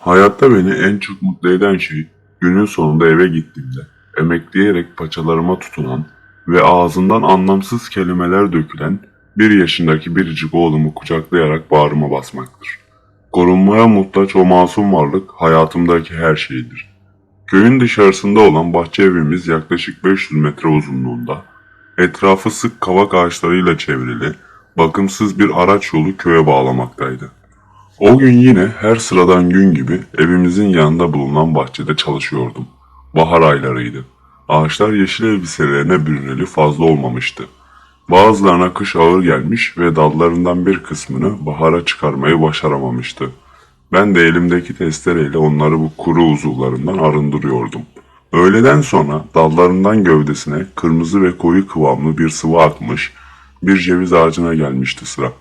Hayatta beni en çok mutlu eden şey günün sonunda eve gittiğimde emekleyerek paçalarıma tutunan ve ağzından anlamsız kelimeler dökülen bir yaşındaki biricik oğlumu kucaklayarak bağrıma basmaktır. Korunmaya muhtaç o masum varlık hayatımdaki her şeydir. Köyün dışarısında olan bahçe evimiz yaklaşık 500 metre uzunluğunda, etrafı sık kavak ağaçlarıyla çevrili, bakımsız bir araç yolu köye bağlamaktaydı. O gün yine her sıradan gün gibi evimizin yanında bulunan bahçede çalışıyordum. Bahar aylarıydı. Ağaçlar yeşil elbiselerine bürüneli fazla olmamıştı. Bazılarına kış ağır gelmiş ve dallarından bir kısmını bahara çıkarmayı başaramamıştı. Ben de elimdeki testereyle onları bu kuru uzuvlarından arındırıyordum. Öğleden sonra dallarından gövdesine kırmızı ve koyu kıvamlı bir sıvı akmış, bir ceviz ağacına gelmişti sıra.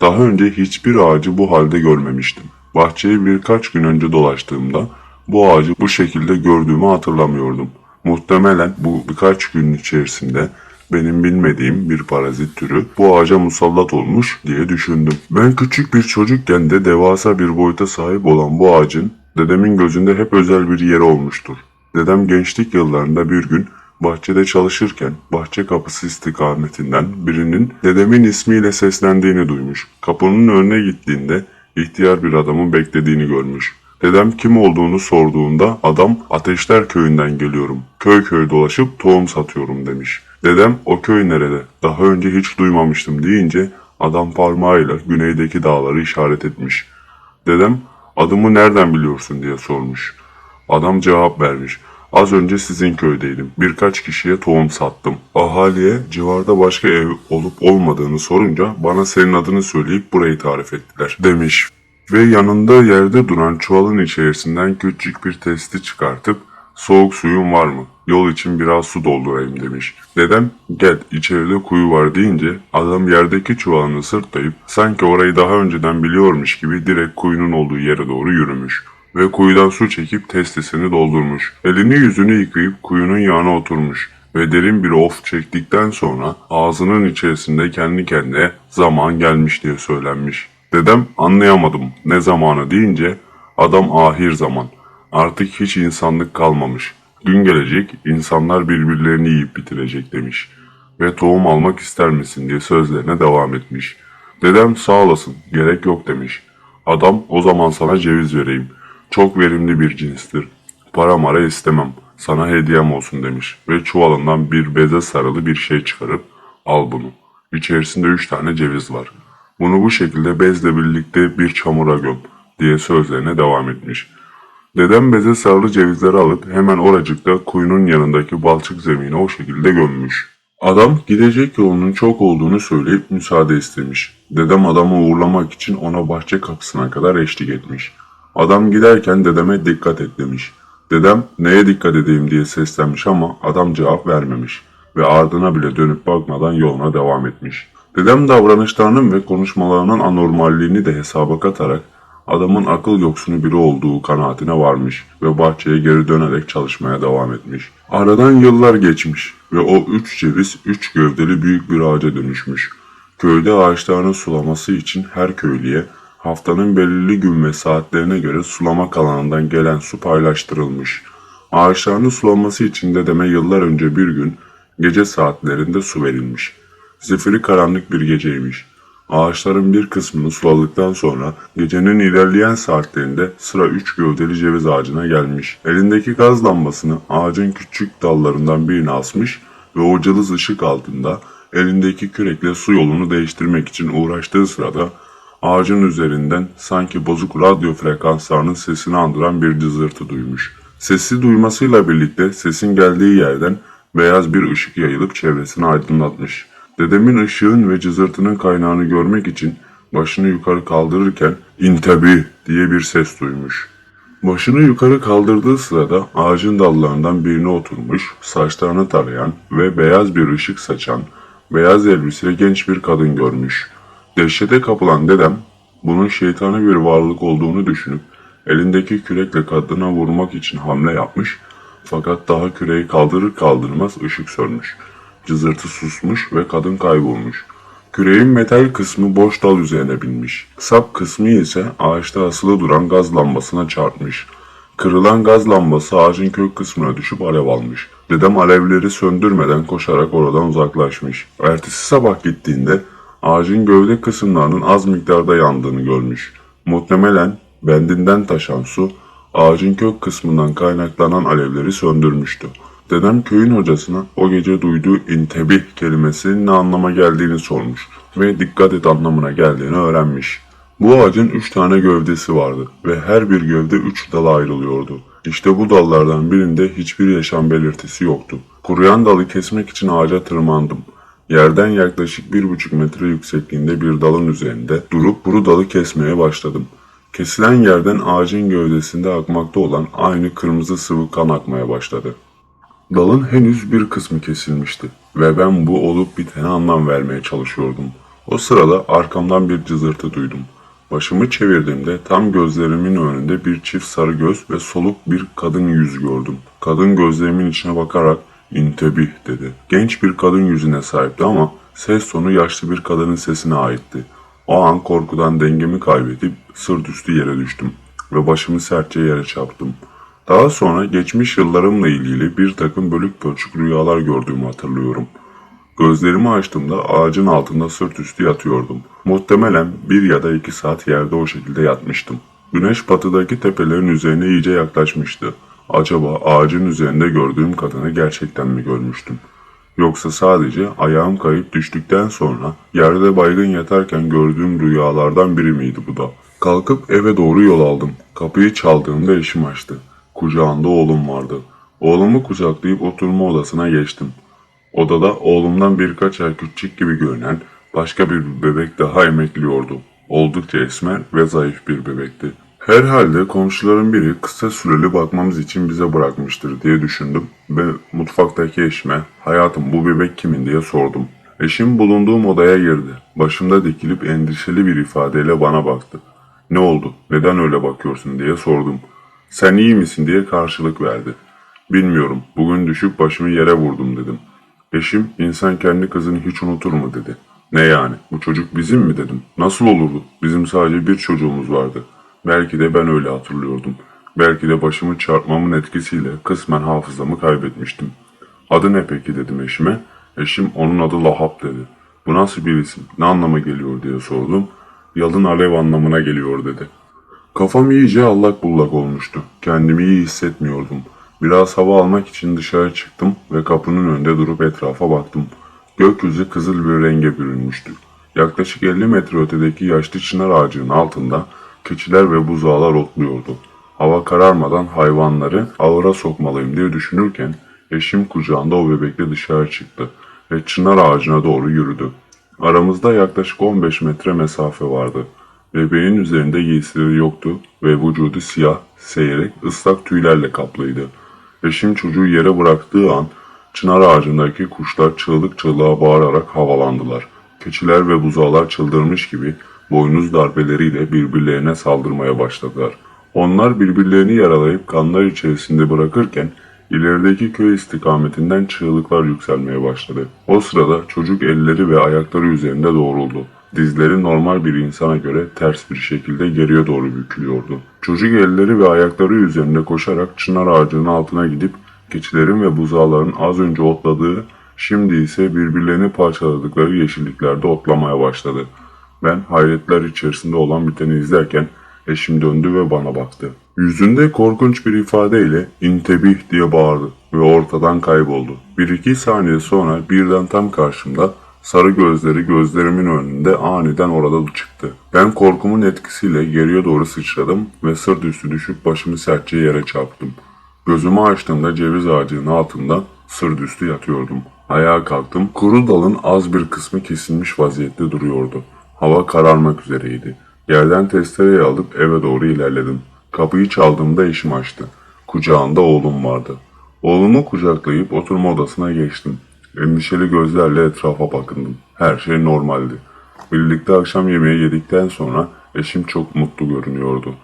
Daha önce hiçbir ağacı bu halde görmemiştim. Bahçeyi birkaç gün önce dolaştığımda bu ağacı bu şekilde gördüğümü hatırlamıyordum. Muhtemelen bu birkaç gün içerisinde benim bilmediğim bir parazit türü bu ağaca musallat olmuş diye düşündüm. Ben küçük bir çocukken de devasa bir boyuta sahip olan bu ağacın dedemin gözünde hep özel bir yeri olmuştur. Dedem gençlik yıllarında bir gün bahçede çalışırken bahçe kapısı istikametinden birinin dedemin ismiyle seslendiğini duymuş. Kapının önüne gittiğinde ihtiyar bir adamın beklediğini görmüş. Dedem kim olduğunu sorduğunda adam Ateşler köyünden geliyorum. Köy köy dolaşıp tohum satıyorum demiş. Dedem o köy nerede? Daha önce hiç duymamıştım deyince adam parmağıyla güneydeki dağları işaret etmiş. Dedem adımı nereden biliyorsun diye sormuş. Adam cevap vermiş. Az önce sizin köydeydim. Birkaç kişiye tohum sattım. Ahaliye civarda başka ev olup olmadığını sorunca bana senin adını söyleyip burayı tarif ettiler demiş. Ve yanında yerde duran çuvalın içerisinden küçük bir testi çıkartıp soğuk suyun var mı? Yol için biraz su doldurayım demiş. Dedem gel içeride kuyu var deyince adam yerdeki çuvalını sırtlayıp sanki orayı daha önceden biliyormuş gibi direkt kuyunun olduğu yere doğru yürümüş ve kuyudan su çekip testisini doldurmuş. Elini yüzünü yıkayıp kuyunun yanına oturmuş ve derin bir of çektikten sonra ağzının içerisinde kendi kendine zaman gelmiş diye söylenmiş. Dedem anlayamadım ne zamanı deyince adam ahir zaman. Artık hiç insanlık kalmamış. Gün gelecek insanlar birbirlerini yiyip bitirecek demiş. Ve tohum almak ister misin diye sözlerine devam etmiş. Dedem sağ olasın gerek yok demiş. Adam o zaman sana ceviz vereyim. Çok verimli bir cinstir. Para mara istemem. Sana hediyem olsun demiş. Ve çuvalından bir beze sarılı bir şey çıkarıp al bunu. İçerisinde üç tane ceviz var. Bunu bu şekilde bezle birlikte bir çamura göm diye sözlerine devam etmiş. Dedem beze sarılı cevizleri alıp hemen oracıkta kuyunun yanındaki balçık zemine o şekilde gömmüş. Adam gidecek yolunun çok olduğunu söyleyip müsaade istemiş. Dedem adamı uğurlamak için ona bahçe kapısına kadar eşlik etmiş. Adam giderken dedeme dikkat et demiş. Dedem neye dikkat edeyim diye seslenmiş ama adam cevap vermemiş ve ardına bile dönüp bakmadan yoluna devam etmiş. Dedem davranışlarının ve konuşmalarının anormalliğini de hesaba katarak adamın akıl yoksunu biri olduğu kanaatine varmış ve bahçeye geri dönerek çalışmaya devam etmiş. Aradan yıllar geçmiş ve o üç ceviz üç gövdeli büyük bir ağaca dönüşmüş. Köyde ağaçlarını sulaması için her köylüye haftanın belirli gün ve saatlerine göre sulama alanından gelen su paylaştırılmış. Ağaçlarını sulaması için dedeme yıllar önce bir gün gece saatlerinde su verilmiş. Zifiri karanlık bir geceymiş. Ağaçların bir kısmını suladıktan sonra gecenin ilerleyen saatlerinde sıra üç gövdeli ceviz ağacına gelmiş. Elindeki gaz lambasını ağacın küçük dallarından birine asmış ve o ışık altında elindeki kürekle su yolunu değiştirmek için uğraştığı sırada ağacın üzerinden sanki bozuk radyo frekanslarının sesini andıran bir cızırtı duymuş. Sesi duymasıyla birlikte sesin geldiği yerden beyaz bir ışık yayılıp çevresini aydınlatmış. Dedemin ışığın ve cızırtının kaynağını görmek için başını yukarı kaldırırken intabi diye bir ses duymuş. Başını yukarı kaldırdığı sırada ağacın dallarından birine oturmuş, saçlarını tarayan ve beyaz bir ışık saçan, beyaz elbiseli genç bir kadın görmüş. Dehşete kapılan dedem, bunun şeytani bir varlık olduğunu düşünüp, elindeki kürekle kadına vurmak için hamle yapmış, fakat daha küreği kaldırır kaldırmaz ışık sönmüş. Cızırtı susmuş ve kadın kaybolmuş. Küreğin metal kısmı boş dal üzerine binmiş. Sap kısmı ise ağaçta asılı duran gaz lambasına çarpmış. Kırılan gaz lambası ağacın kök kısmına düşüp alev almış. Dedem alevleri söndürmeden koşarak oradan uzaklaşmış. Ertesi sabah gittiğinde ağacın gövde kısımlarının az miktarda yandığını görmüş. Muhtemelen bendinden taşan su ağacın kök kısmından kaynaklanan alevleri söndürmüştü. Dedem köyün hocasına o gece duyduğu intebih kelimesinin ne anlama geldiğini sormuş ve dikkat et anlamına geldiğini öğrenmiş. Bu ağacın üç tane gövdesi vardı ve her bir gövde üç dala ayrılıyordu. İşte bu dallardan birinde hiçbir yaşam belirtisi yoktu. Kuruyan dalı kesmek için ağaca tırmandım. Yerden yaklaşık bir buçuk metre yüksekliğinde bir dalın üzerinde durup bu dalı kesmeye başladım. Kesilen yerden ağacın gövdesinde akmakta olan aynı kırmızı sıvı kan akmaya başladı. Dalın henüz bir kısmı kesilmişti ve ben bu olup bitene anlam vermeye çalışıyordum. O sırada arkamdan bir cızırtı duydum. Başımı çevirdiğimde tam gözlerimin önünde bir çift sarı göz ve soluk bir kadın yüz gördüm. Kadın gözlerimin içine bakarak intebih dedi. Genç bir kadın yüzüne sahipti ama ses tonu yaşlı bir kadının sesine aitti. O an korkudan dengemi kaybedip sırt üstü yere düştüm ve başımı sertçe yere çarptım. Daha sonra geçmiş yıllarımla ilgili bir takım bölük pörçük rüyalar gördüğümü hatırlıyorum. Gözlerimi açtığımda ağacın altında sırt üstü yatıyordum. Muhtemelen bir ya da iki saat yerde o şekilde yatmıştım. Güneş batıdaki tepelerin üzerine iyice yaklaşmıştı. Acaba ağacın üzerinde gördüğüm kadını gerçekten mi görmüştüm? Yoksa sadece ayağım kayıp düştükten sonra yerde baygın yatarken gördüğüm rüyalardan biri miydi bu da? Kalkıp eve doğru yol aldım. Kapıyı çaldığımda eşim açtı. Kucağında oğlum vardı. Oğlumu kucaklayıp oturma odasına geçtim. Odada oğlumdan birkaç ay küçük gibi görünen başka bir bebek daha emekliyordu. Oldukça esmer ve zayıf bir bebekti. Herhalde komşuların biri kısa süreli bakmamız için bize bırakmıştır diye düşündüm ve mutfaktaki eşime hayatım bu bebek kimin diye sordum. Eşim bulunduğum odaya girdi. Başımda dikilip endişeli bir ifadeyle bana baktı. Ne oldu? Neden öyle bakıyorsun diye sordum. Sen iyi misin diye karşılık verdi. Bilmiyorum. Bugün düşüp başımı yere vurdum dedim. Eşim insan kendi kızını hiç unutur mu dedi. Ne yani? Bu çocuk bizim mi dedim. Nasıl olurdu? Bizim sadece bir çocuğumuz vardı. Belki de ben öyle hatırlıyordum. Belki de başımı çarpmamın etkisiyle kısmen hafızamı kaybetmiştim. Adı ne peki dedim eşime. Eşim onun adı Lahap dedi. Bu nasıl bir isim? Ne anlama geliyor diye sordum. Yalın alev anlamına geliyor dedi. Kafam iyice allak bullak olmuştu. Kendimi iyi hissetmiyordum. Biraz hava almak için dışarı çıktım ve kapının önünde durup etrafa baktım. Gökyüzü kızıl bir renge bürünmüştü. Yaklaşık 50 metre ötedeki yaşlı çınar ağacının altında keçiler ve buzağlar otluyordu. Hava kararmadan hayvanları ahıra sokmalıyım diye düşünürken eşim kucağında o bebekle dışarı çıktı ve çınar ağacına doğru yürüdü. Aramızda yaklaşık 15 metre mesafe vardı. Bebeğin üzerinde giysileri yoktu ve vücudu siyah, seyrek, ıslak tüylerle kaplıydı. Eşim çocuğu yere bıraktığı an çınar ağacındaki kuşlar çığlık çığlığa bağırarak havalandılar. Keçiler ve buzağlar çıldırmış gibi boynuz darbeleriyle birbirlerine saldırmaya başladılar. Onlar birbirlerini yaralayıp kanlar içerisinde bırakırken ilerideki köy istikametinden çığlıklar yükselmeye başladı. O sırada çocuk elleri ve ayakları üzerinde doğruldu. Dizleri normal bir insana göre ters bir şekilde geriye doğru bükülüyordu. Çocuk elleri ve ayakları üzerinde koşarak çınar ağacının altına gidip keçilerin ve buzağların az önce otladığı, şimdi ise birbirlerini parçaladıkları yeşilliklerde otlamaya başladı. Ben hayretler içerisinde olan biteni izlerken eşim döndü ve bana baktı. Yüzünde korkunç bir ifadeyle intebih diye bağırdı ve ortadan kayboldu. Bir iki saniye sonra birden tam karşımda sarı gözleri gözlerimin önünde aniden orada çıktı. Ben korkumun etkisiyle geriye doğru sıçradım ve sırt üstü düşüp başımı sertçe yere çarptım. Gözümü açtığımda ceviz ağacının altında sırt üstü yatıyordum. Ayağa kalktım. Kuru dalın az bir kısmı kesilmiş vaziyette duruyordu. Hava kararmak üzereydi. Yerden testereyi alıp eve doğru ilerledim. Kapıyı çaldığımda eşim açtı. Kucağında oğlum vardı. Oğlumu kucaklayıp oturma odasına geçtim. Endişeli gözlerle etrafa bakındım. Her şey normaldi. Birlikte akşam yemeği yedikten sonra eşim çok mutlu görünüyordu.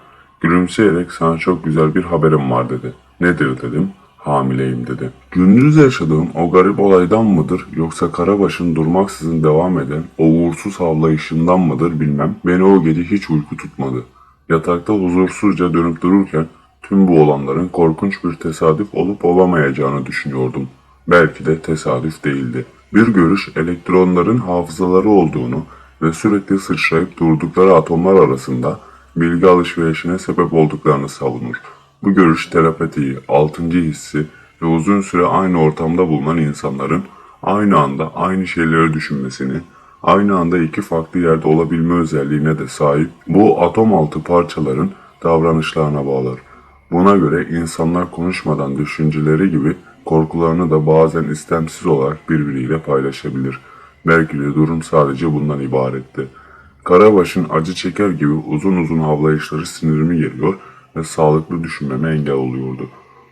Gülümseyerek sana çok güzel bir haberim var dedi. Nedir dedim. Hamileyim dedi. Gündüz yaşadığım o garip olaydan mıdır yoksa Karabaş'ın durmaksızın devam eden o uğursuz havlayışından mıdır bilmem. Beni o gece hiç uyku tutmadı. Yatakta huzursuzca dönüp dururken tüm bu olanların korkunç bir tesadüf olup olamayacağını düşünüyordum. Belki de tesadüf değildi. Bir görüş elektronların hafızaları olduğunu ve sürekli sıçrayıp durdukları atomlar arasında bilgi alışverişine sebep olduklarını savunur. Bu görüş telepatiyi, altıncı hissi ve uzun süre aynı ortamda bulunan insanların aynı anda aynı şeyleri düşünmesini, aynı anda iki farklı yerde olabilme özelliğine de sahip bu atom altı parçaların davranışlarına bağlar. Buna göre insanlar konuşmadan düşünceleri gibi korkularını da bazen istemsiz olarak birbiriyle paylaşabilir. Belki de durum sadece bundan ibaretti. Karabaş'ın acı çeker gibi uzun uzun havlayışları sinirimi geliyor ve sağlıklı düşünmeme engel oluyordu.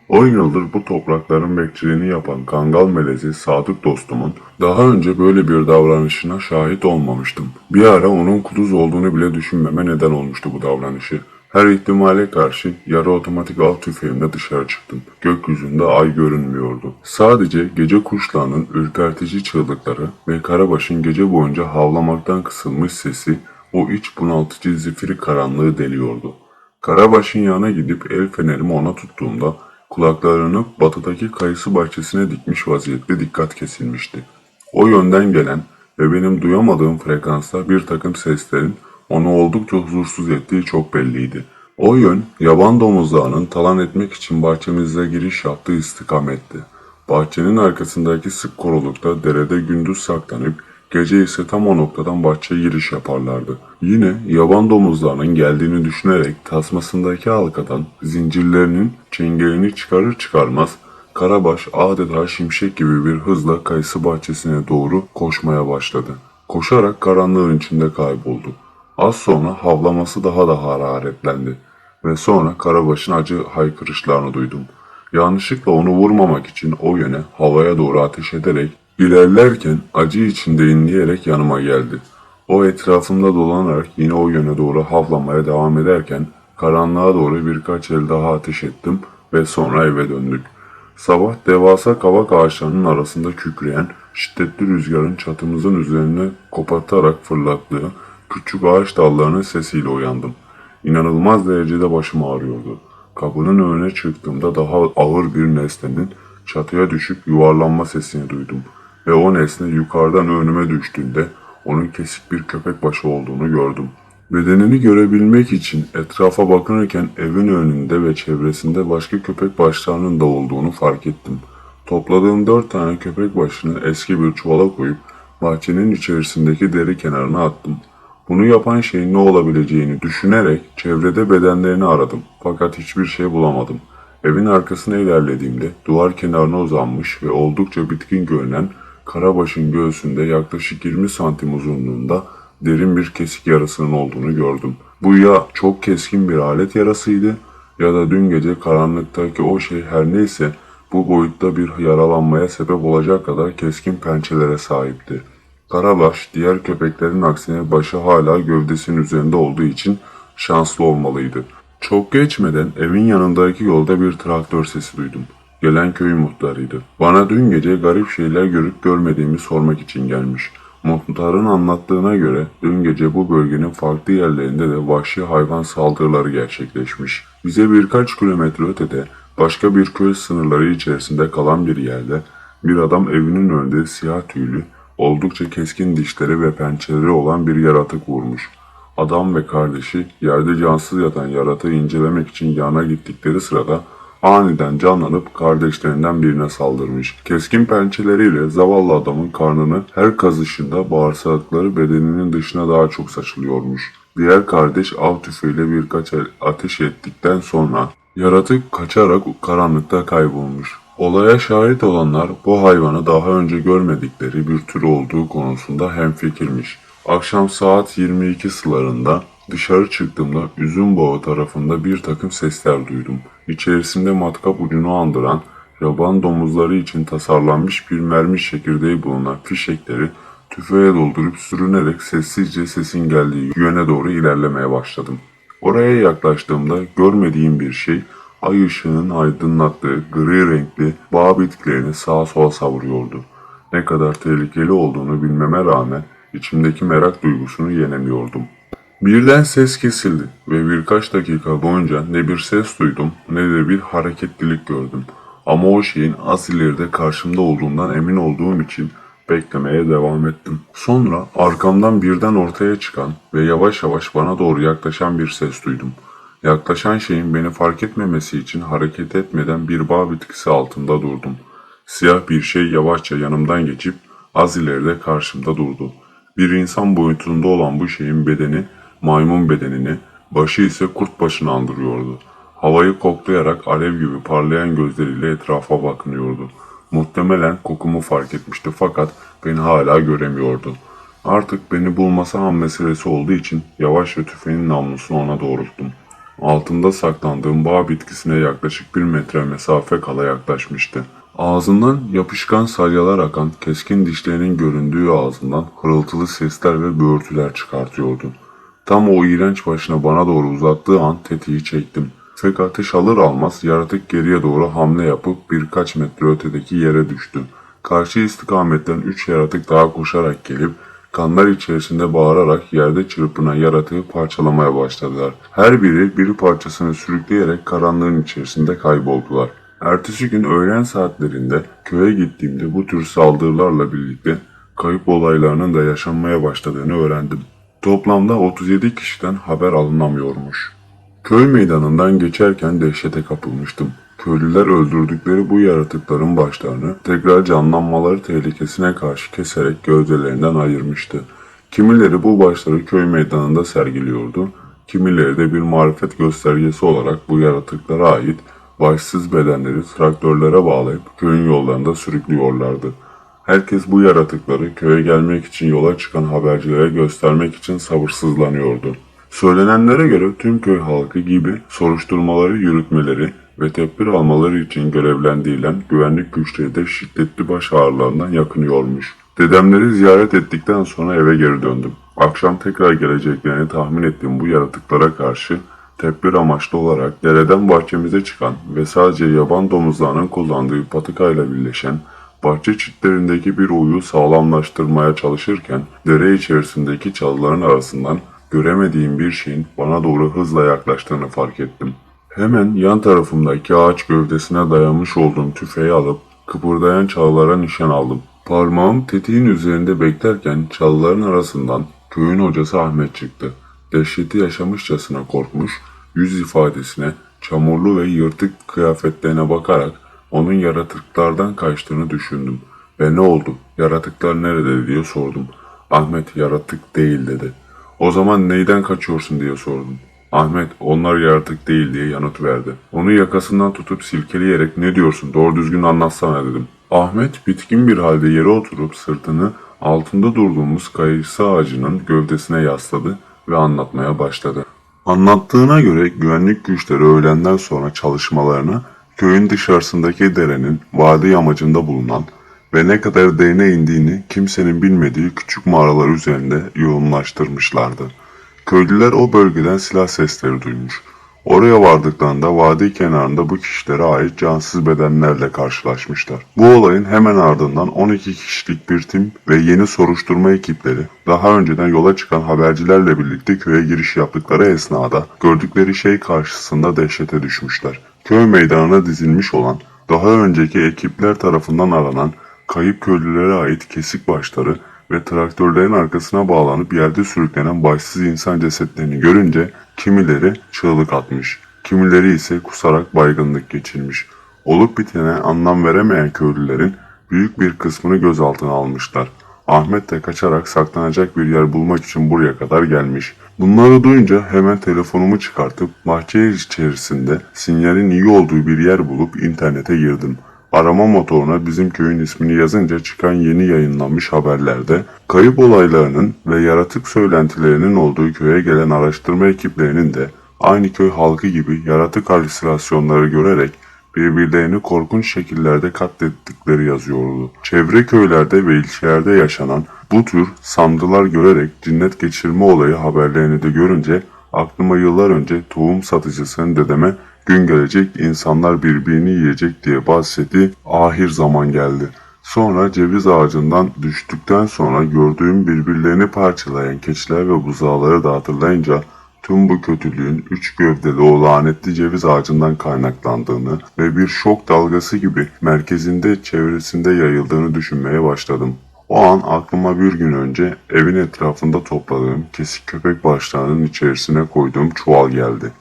10 yıldır bu toprakların bekçiliğini yapan Kangal melezi Sadık dostumun daha önce böyle bir davranışına şahit olmamıştım. Bir ara onun kuduz olduğunu bile düşünmeme neden olmuştu bu davranışı. Her ihtimale karşı yarı otomatik av tüfeğimle dışarı çıktım. Gökyüzünde ay görünmüyordu. Sadece gece kuşlarının ürpertici çığlıkları ve Karabaş'ın gece boyunca havlamaktan kısılmış sesi o iç bunaltıcı zifiri karanlığı deliyordu. Karabaş'ın yanına gidip el fenerimi ona tuttuğumda kulaklarını batıdaki kayısı bahçesine dikmiş vaziyette dikkat kesilmişti. O yönden gelen ve benim duyamadığım frekansta bir takım seslerin onu oldukça huzursuz ettiği çok belliydi. O yön, yaban domuzlarının talan etmek için bahçemize giriş yaptığı istikametti. Bahçenin arkasındaki sık korulukta derede gündüz saklanıp gece ise tam o noktadan bahçeye giriş yaparlardı. Yine yaban domuzlarının geldiğini düşünerek tasmasındaki halkadan zincirlerinin çengelini çıkarır çıkarmaz Karabaş adeta şimşek gibi bir hızla kayısı bahçesine doğru koşmaya başladı. Koşarak karanlığın içinde kayboldu. Az sonra havlaması daha da hararetlendi ve sonra Karabaş'ın acı haykırışlarını duydum. Yanlışlıkla onu vurmamak için o yöne havaya doğru ateş ederek ilerlerken acı içinde inleyerek yanıma geldi. O etrafımda dolanarak yine o yöne doğru havlamaya devam ederken karanlığa doğru birkaç el daha ateş ettim ve sonra eve döndük. Sabah devasa kavak ağaçlarının arasında kükreyen şiddetli rüzgarın çatımızın üzerine kopartarak fırlattığı küçük ağaç dallarının sesiyle uyandım. İnanılmaz derecede başım ağrıyordu. Kapının önüne çıktığımda daha ağır bir nesnenin çatıya düşüp yuvarlanma sesini duydum. Ve o nesne yukarıdan önüme düştüğünde onun kesik bir köpek başı olduğunu gördüm. Bedenini görebilmek için etrafa bakınırken evin önünde ve çevresinde başka köpek başlarının da olduğunu fark ettim. Topladığım dört tane köpek başını eski bir çuvala koyup bahçenin içerisindeki deri kenarına attım. Bunu yapan şeyin ne olabileceğini düşünerek çevrede bedenlerini aradım fakat hiçbir şey bulamadım. Evin arkasına ilerlediğimde duvar kenarına uzanmış ve oldukça bitkin görünen Karabaş'ın göğsünde yaklaşık 20 santim uzunluğunda derin bir kesik yarasının olduğunu gördüm. Bu ya çok keskin bir alet yarasıydı ya da dün gece karanlıktaki o şey her neyse bu boyutta bir yaralanmaya sebep olacak kadar keskin pençelere sahipti. Karabaş diğer köpeklerin aksine başı hala gövdesinin üzerinde olduğu için şanslı olmalıydı. Çok geçmeden evin yanındaki yolda bir traktör sesi duydum. Gelen köy muhtarıydı. Bana dün gece garip şeyler görüp görmediğimi sormak için gelmiş. Muhtarın anlattığına göre dün gece bu bölgenin farklı yerlerinde de vahşi hayvan saldırıları gerçekleşmiş. Bize birkaç kilometre ötede başka bir köy sınırları içerisinde kalan bir yerde bir adam evinin önünde siyah tüylü, oldukça keskin dişleri ve pençeleri olan bir yaratık vurmuş. Adam ve kardeşi yerde cansız yatan yaratığı incelemek için yana gittikleri sırada aniden canlanıp kardeşlerinden birine saldırmış. Keskin pençeleriyle zavallı adamın karnını her kazışında bağırsakları bedeninin dışına daha çok saçılıyormuş. Diğer kardeş av tüfeğiyle birkaç ateş ettikten sonra yaratık kaçarak karanlıkta kaybolmuş. Olaya şahit olanlar bu hayvanı daha önce görmedikleri bir tür olduğu konusunda hemfikirmiş. Akşam saat 22 sılarında dışarı çıktığımda üzüm bağı tarafında bir takım sesler duydum. İçerisinde matkap ucunu andıran yaban domuzları için tasarlanmış bir mermi çekirdeği bulunan fişekleri tüfeğe doldurup sürünerek sessizce sesin geldiği yöne doğru ilerlemeye başladım. Oraya yaklaştığımda görmediğim bir şey ay ışığının aydınlattığı gri renkli bağ bitkilerini sağa sola savuruyordu. Ne kadar tehlikeli olduğunu bilmeme rağmen içimdeki merak duygusunu yenemiyordum. Birden ses kesildi ve birkaç dakika boyunca ne bir ses duydum ne de bir hareketlilik gördüm. Ama o şeyin az ileride karşımda olduğundan emin olduğum için beklemeye devam ettim. Sonra arkamdan birden ortaya çıkan ve yavaş yavaş bana doğru yaklaşan bir ses duydum. Yaklaşan şeyin beni fark etmemesi için hareket etmeden bir bağ bitkisi altında durdum. Siyah bir şey yavaşça yanımdan geçip az ileride karşımda durdu. Bir insan boyutunda olan bu şeyin bedeni maymun bedenini, başı ise kurt başını andırıyordu. Havayı koklayarak alev gibi parlayan gözleriyle etrafa bakınıyordu. Muhtemelen kokumu fark etmişti fakat beni hala göremiyordu. Artık beni bulması an meselesi olduğu için yavaşça tüfeğin namlusunu ona doğrulttum. Altında saklandığım bağ bitkisine yaklaşık bir metre mesafe kala yaklaşmıştı. Ağzından yapışkan salyalar akan keskin dişlerinin göründüğü ağzından hırıltılı sesler ve böğürtüler çıkartıyordu. Tam o iğrenç başını bana doğru uzattığı an tetiği çektim. Tüfek ateş alır almaz yaratık geriye doğru hamle yapıp birkaç metre ötedeki yere düştü. Karşı istikametten üç yaratık daha koşarak gelip kanlar içerisinde bağırarak yerde çırpınan yaratığı parçalamaya başladılar. Her biri bir parçasını sürükleyerek karanlığın içerisinde kayboldular. Ertesi gün öğlen saatlerinde köye gittiğimde bu tür saldırılarla birlikte kayıp olaylarının da yaşanmaya başladığını öğrendim. Toplamda 37 kişiden haber alınamıyormuş. Köy meydanından geçerken dehşete kapılmıştım. Köylüler öldürdükleri bu yaratıkların başlarını tekrar canlanmaları tehlikesine karşı keserek gövdelerinden ayırmıştı. Kimileri bu başları köy meydanında sergiliyordu, kimileri de bir marifet göstergesi olarak bu yaratıklara ait başsız bedenleri traktörlere bağlayıp köyün yollarında sürüklüyorlardı. Herkes bu yaratıkları köye gelmek için yola çıkan habercilere göstermek için sabırsızlanıyordu. Söylenenlere göre tüm köy halkı gibi soruşturmaları yürütmeleri ve tedbir almaları için görevlendirilen güvenlik güçleri de şiddetli baş ağrılarından yakınıyormuş. Dedemleri ziyaret ettikten sonra eve geri döndüm. Akşam tekrar geleceklerini tahmin ettiğim bu yaratıklara karşı tedbir amaçlı olarak dereden bahçemize çıkan ve sadece yaban domuzlarının kullandığı patikayla birleşen bahçe çitlerindeki bir uyu sağlamlaştırmaya çalışırken dere içerisindeki çalıların arasından göremediğim bir şeyin bana doğru hızla yaklaştığını fark ettim. Hemen yan tarafımdaki ağaç gövdesine dayanmış olduğum tüfeği alıp kıpırdayan çalılara nişan aldım. Parmağım tetiğin üzerinde beklerken çalıların arasından köyün hocası Ahmet çıktı. Dehşeti yaşamışçasına korkmuş, yüz ifadesine, çamurlu ve yırtık kıyafetlerine bakarak onun yaratıklardan kaçtığını düşündüm. Ve ne oldu, yaratıklar nerede diye sordum. Ahmet yaratık değil dedi. O zaman neyden kaçıyorsun diye sordum. Ahmet onlar yaratık değil diye yanıt verdi. Onu yakasından tutup silkeleyerek ne diyorsun doğru düzgün anlatsana dedim. Ahmet bitkin bir halde yere oturup sırtını altında durduğumuz kayısı ağacının gövdesine yasladı ve anlatmaya başladı. Anlattığına göre güvenlik güçleri öğlenden sonra çalışmalarını köyün dışarısındaki derenin vadi yamacında bulunan ve ne kadar derine indiğini kimsenin bilmediği küçük mağaralar üzerinde yoğunlaştırmışlardı. Köylüler o bölgeden silah sesleri duymuş. Oraya vardıklarında vadi kenarında bu kişilere ait cansız bedenlerle karşılaşmışlar. Bu olayın hemen ardından 12 kişilik bir tim ve yeni soruşturma ekipleri daha önceden yola çıkan habercilerle birlikte köye giriş yaptıkları esnada gördükleri şey karşısında dehşete düşmüşler. Köy meydanına dizilmiş olan daha önceki ekipler tarafından aranan kayıp köylülere ait kesik başları ve traktörlerin arkasına bağlanıp yerde sürüklenen başsız insan cesetlerini görünce kimileri çığlık atmış, kimileri ise kusarak baygınlık geçirmiş. Olup bitene anlam veremeyen köylülerin büyük bir kısmını gözaltına almışlar. Ahmet de kaçarak saklanacak bir yer bulmak için buraya kadar gelmiş. Bunları duyunca hemen telefonumu çıkartıp bahçe içerisinde sinyalin iyi olduğu bir yer bulup internete girdim. Arama motoruna bizim köyün ismini yazınca çıkan yeni yayınlanmış haberlerde kayıp olaylarının ve yaratık söylentilerinin olduğu köye gelen araştırma ekiplerinin de aynı köy halkı gibi yaratık halüsinasyonları görerek birbirlerini korkunç şekillerde katlettikleri yazıyordu. Çevre köylerde ve ilçelerde yaşanan bu tür sandılar görerek cinnet geçirme olayı haberlerini de görünce aklıma yıllar önce tohum satıcısının dedeme gün gelecek insanlar birbirini yiyecek diye bahsetti. Ahir zaman geldi. Sonra ceviz ağacından düştükten sonra gördüğüm birbirlerini parçalayan keçiler ve buzağları da hatırlayınca tüm bu kötülüğün üç gövdeli o lanetli ceviz ağacından kaynaklandığını ve bir şok dalgası gibi merkezinde çevresinde yayıldığını düşünmeye başladım. O an aklıma bir gün önce evin etrafında topladığım kesik köpek başlarının içerisine koyduğum çuval geldi.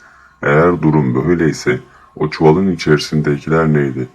Eğer durum böyleyse o çuvalın içerisindekiler neydi?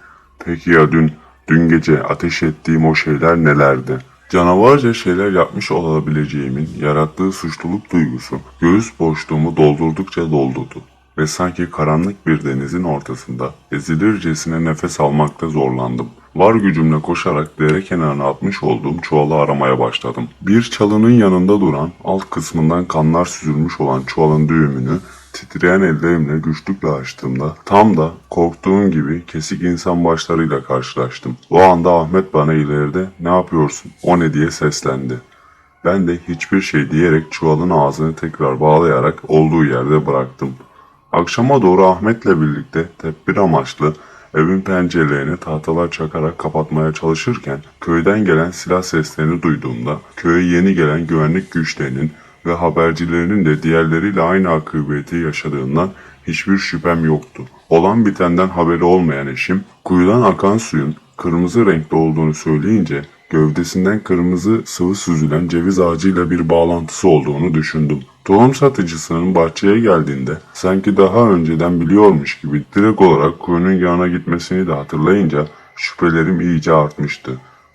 Peki ya dün, dün gece ateş ettiğim o şeyler nelerdi? Canavarca şeyler yapmış olabileceğimin yarattığı suçluluk duygusu göğüs boşluğumu doldurdukça doldurdu ve sanki karanlık bir denizin ortasında ezilircesine nefes almakta zorlandım. Var gücümle koşarak dere kenarına atmış olduğum çuvalı aramaya başladım. Bir çalının yanında duran, alt kısmından kanlar süzülmüş olan çuvalın düğümünü titreyen ellerimle güçlükle açtığımda tam da korktuğum gibi kesik insan başlarıyla karşılaştım. O anda Ahmet bana ileride ne yapıyorsun o ne diye seslendi. Ben de hiçbir şey diyerek çuvalın ağzını tekrar bağlayarak olduğu yerde bıraktım. Akşama doğru Ahmet'le birlikte tedbir amaçlı evin pencerelerini tahtalar çakarak kapatmaya çalışırken köyden gelen silah seslerini duyduğumda köye yeni gelen güvenlik güçlerinin ve habercilerinin de diğerleriyle aynı akıbeti yaşadığından hiçbir şüphem yoktu. Olan bitenden haberi olmayan eşim kuyudan akan suyun kırmızı renkte olduğunu söyleyince gövdesinden kırmızı sıvı süzülen ceviz ağacıyla bir bağlantısı olduğunu düşündüm. Tohum satıcısının bahçeye geldiğinde sanki daha önceden biliyormuş gibi direkt olarak kuyunun yanına gitmesini de hatırlayınca şüphelerim iyice artmıştı.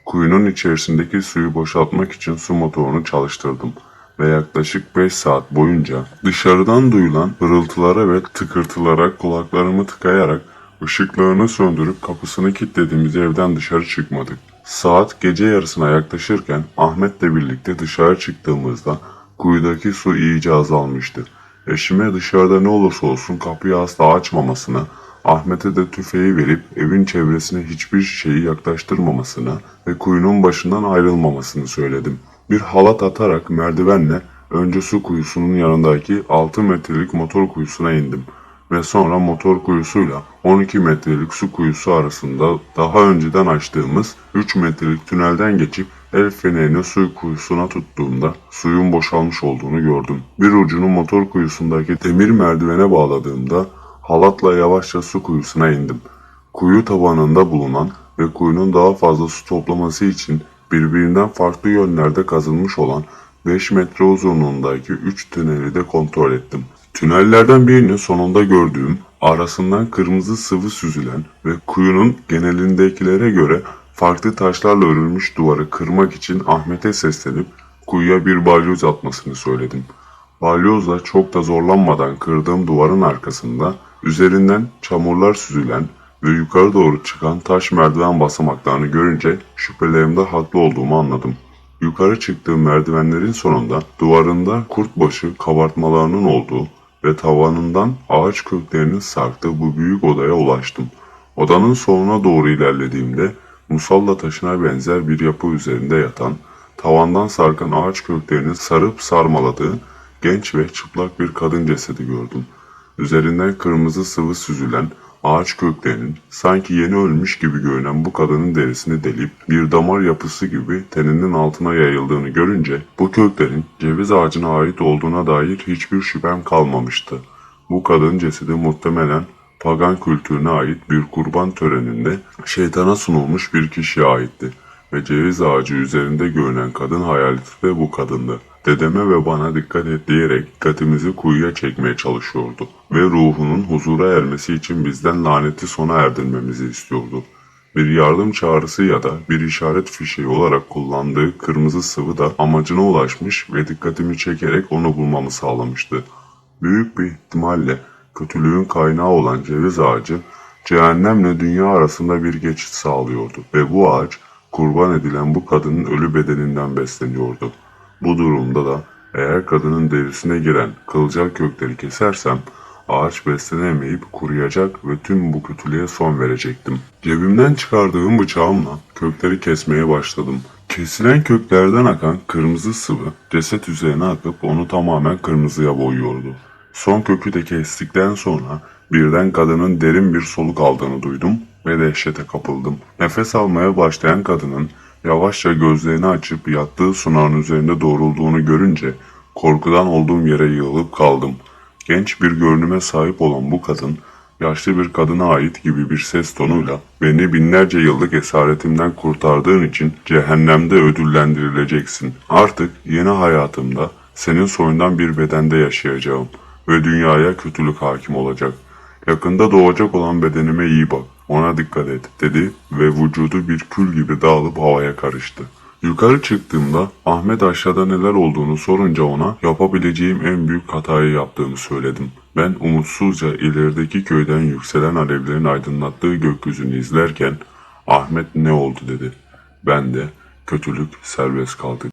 Kuyunun içerisindeki suyu boşaltmak için su motorunu çalıştırdım ve yaklaşık 5 saat boyunca dışarıdan duyulan hırıltılara ve tıkırtılara kulaklarımı tıkayarak ışıklarını söndürüp kapısını kilitlediğimiz evden dışarı çıkmadık. Saat gece yarısına yaklaşırken Ahmet'le birlikte dışarı çıktığımızda kuyudaki su iyice azalmıştı. Eşime dışarıda ne olursa olsun kapıyı asla açmamasını, Ahmet'e de tüfeği verip evin çevresine hiçbir şeyi yaklaştırmamasını ve kuyunun başından ayrılmamasını söyledim. Bir halat atarak merdivenle önce su kuyusunun yanındaki 6 metrelik motor kuyusuna indim ve sonra motor kuyusuyla 12 metrelik su kuyusu arasında daha önceden açtığımız 3 metrelik tünelden geçip el fenerini su kuyusuna tuttuğumda suyun boşalmış olduğunu gördüm. Bir ucunu motor kuyusundaki demir merdivene bağladığımda halatla yavaşça su kuyusuna indim. Kuyu tabanında bulunan ve kuyunun daha fazla su toplaması için birbirinden farklı yönlerde kazılmış olan 5 metre uzunluğundaki 3 tüneli de kontrol ettim. Tünellerden birini sonunda gördüğüm, arasından kırmızı sıvı süzülen ve kuyunun genelindekilere göre farklı taşlarla örülmüş duvarı kırmak için Ahmet'e seslenip kuyuya bir balyoz atmasını söyledim. Balyozla çok da zorlanmadan kırdığım duvarın arkasında üzerinden çamurlar süzülen ve yukarı doğru çıkan taş merdiven basamaklarını görünce şüphelerimde haklı olduğumu anladım. Yukarı çıktığım merdivenlerin sonunda duvarında kurtbaşı kabartmalarının olduğu ve tavanından ağaç köklerinin sarktığı bu büyük odaya ulaştım. Odanın sonuna doğru ilerlediğimde musalla taşına benzer bir yapı üzerinde yatan, tavandan sarkan ağaç köklerini sarıp sarmaladığı genç ve çıplak bir kadın cesedi gördüm. Üzerinden kırmızı sıvı süzülen ağaç köklerinin sanki yeni ölmüş gibi görünen bu kadının derisini delip bir damar yapısı gibi teninin altına yayıldığını görünce bu köklerin ceviz ağacına ait olduğuna dair hiçbir şüphem kalmamıştı. Bu kadın cesedi muhtemelen pagan kültürüne ait bir kurban töreninde şeytana sunulmuş bir kişiye aitti ve ceviz ağacı üzerinde görünen kadın hayaleti de bu kadındı. Dedeme ve bana dikkat et diyerek dikkatimizi kuyuya çekmeye çalışıyordu ve ruhunun huzura ermesi için bizden laneti sona erdirmemizi istiyordu. Bir yardım çağrısı ya da bir işaret fişeği olarak kullandığı kırmızı sıvı da amacına ulaşmış ve dikkatimi çekerek onu bulmamı sağlamıştı. Büyük bir ihtimalle kötülüğün kaynağı olan ceviz ağacı cehennemle dünya arasında bir geçit sağlıyordu ve bu ağaç kurban edilen bu kadının ölü bedeninden besleniyordu. Bu durumda da eğer kadının derisine giren kılcal kökleri kesersem ağaç beslenemeyip kuruyacak ve tüm bu kötülüğe son verecektim. Cebimden çıkardığım bıçağımla kökleri kesmeye başladım. Kesilen köklerden akan kırmızı sıvı ceset üzerine akıp onu tamamen kırmızıya boyuyordu. Son kökü de kestikten sonra Birden kadının derin bir soluk aldığını duydum ve dehşete kapıldım. Nefes almaya başlayan kadının yavaşça gözlerini açıp yattığı sunağın üzerinde doğrulduğunu görünce korkudan olduğum yere yığılıp kaldım. Genç bir görünüme sahip olan bu kadın yaşlı bir kadına ait gibi bir ses tonuyla beni binlerce yıllık esaretimden kurtardığın için cehennemde ödüllendirileceksin. Artık yeni hayatımda senin soyundan bir bedende yaşayacağım ve dünyaya kötülük hakim olacak. Yakında doğacak olan bedenime iyi bak, ona dikkat et dedi ve vücudu bir kül gibi dağılıp havaya karıştı. Yukarı çıktığımda Ahmet aşağıda neler olduğunu sorunca ona yapabileceğim en büyük hatayı yaptığımı söyledim. Ben umutsuzca ilerideki köyden yükselen alevlerin aydınlattığı gökyüzünü izlerken Ahmet ne oldu dedi. Ben de kötülük serbest kaldı